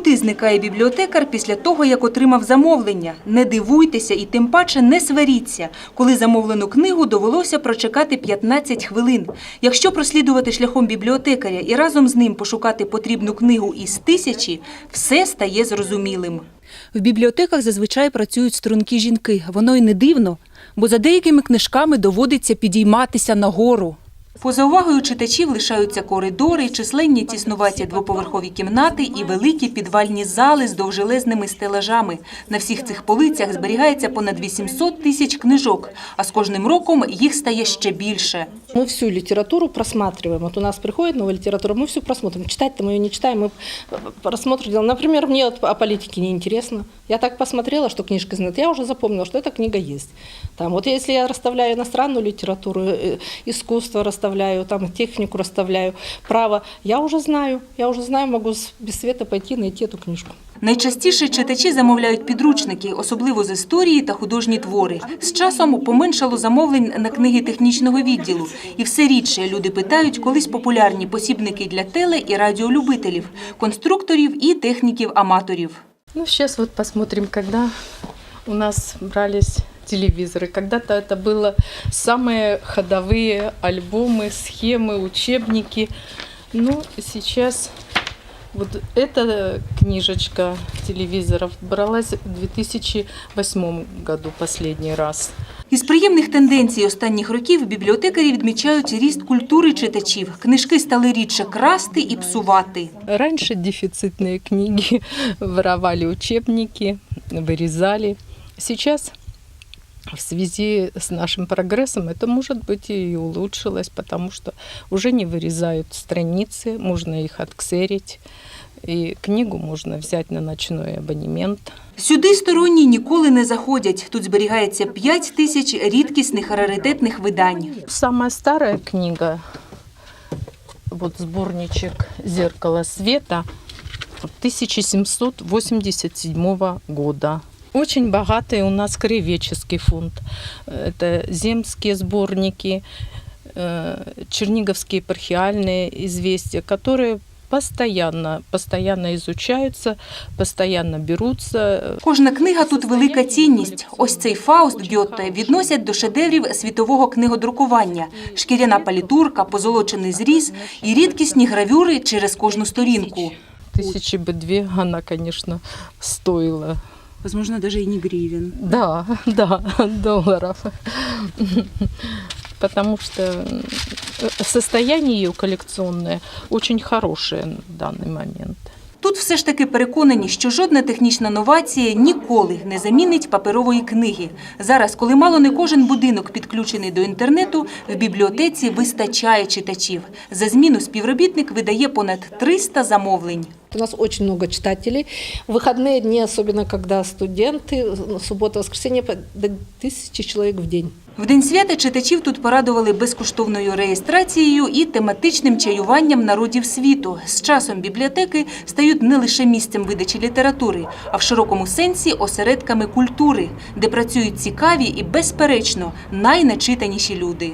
Куди зникає бібліотекар після того, як отримав замовлення? Не дивуйтеся і тим паче не сваріться, коли замовлену книгу довелося прочекати 15 хвилин. Якщо прослідувати шляхом бібліотекаря і разом з ним пошукати потрібну книгу із тисячі, все стає зрозумілим. В бібліотеках зазвичай працюють стрункі жінки. Воно й не дивно, бо за деякими книжками доводиться підійматися нагору. Поза увагою читачів лишаються коридори, численні тіснуваті двоповерхові кімнати і великі підвальні зали з довжелезними стелажами. На всіх цих полицях зберігається понад 800 тисяч книжок, а з кожним роком їх стає ще більше. Мы всю литературу просматриваем. Вот у нас приходит новая литература, мы все просмотрим. Читать-то мы ее не читаем, мы просмотр делаем. Например, мне вот о политике не интересно. Я так посмотрела, что книжка знает. Я уже запомнила, что эта книга есть. Там, вот если я расставляю иностранную литературу, э, искусство расставляю, там, технику расставляю, право, я уже знаю. Я уже знаю, могу без света пойти найти эту книжку. Найчастіше читачі замовляють підручники, особливо з історії та художні твори. З часом поменшало замовлень на книги технічного відділу. І все рідше люди питають колись популярні посібники для теле- і радіолюбителів, конструкторів і техніків-аматорів. Ну, сейчас вот посмотрим, когда у нас брались телевизоры. Когда-то это было самые ходовые альбомы, схемы, учебники. Ну, сейчас вот эта книжечка телевизоров бралась в 2008 году последний раз. Із приємних тенденцій останніх років бібліотекарі відмічають ріст культури читачів. Книжки стали рідше красти і псувати. Раньше дефицитные книги воровали учебники, вырезали. Сейчас в связи с нашим прогрессом это, может быть, и улучшилось, потому что уже не вырезают страницы, можно их отксерить, и книгу можно взять на ночной абонемент. Сюди сторонні ніколи не заходять. Тут зберігається 5 тисяч рідкісних раритетних видань. Самая старая книга, вот сборничек «Зеркало света» 1787 года. Очень богатый у нас краеведческий фонд. Это земские сборники, э, черниговские епархиальные известия, которые постоянно, постоянно изучаются, постоянно берутся. Кожна книга тут велика цінність. Ось цей Фауст Гьотте відносять до шедеврів світового книгодрукування. Шкіряна палітурка, позолочений зріз і рідкісні гравюри через кожну сторінку. Тысячи бы две она, конечно, стоила. Возможно, навіть і не гривень. Да, да, долларов. Потому что м, состояние ее коллекционное очень хорошее в данный момент. Тут все ж таки переконані, що жодна технічна новація ніколи не замінить паперової книги. Зараз, коли мало не кожен будинок підключений до інтернету, в бібліотеці вистачає читачів. За зміну співробітник видає понад 300 замовлень. У нас очень много читателей. В выходные дни, особенно когда студенты, суббота, воскресенье, по- до тысячи человек в день. В день свята читачів тут порадували безкоштовною реєстрацією і тематичним чаюванням народів світу. З часом бібліотеки стають не лише місцем видачі літератури, а в широкому сенсі осередками культури, де працюють цікаві і, безперечно, найначитаніші люди.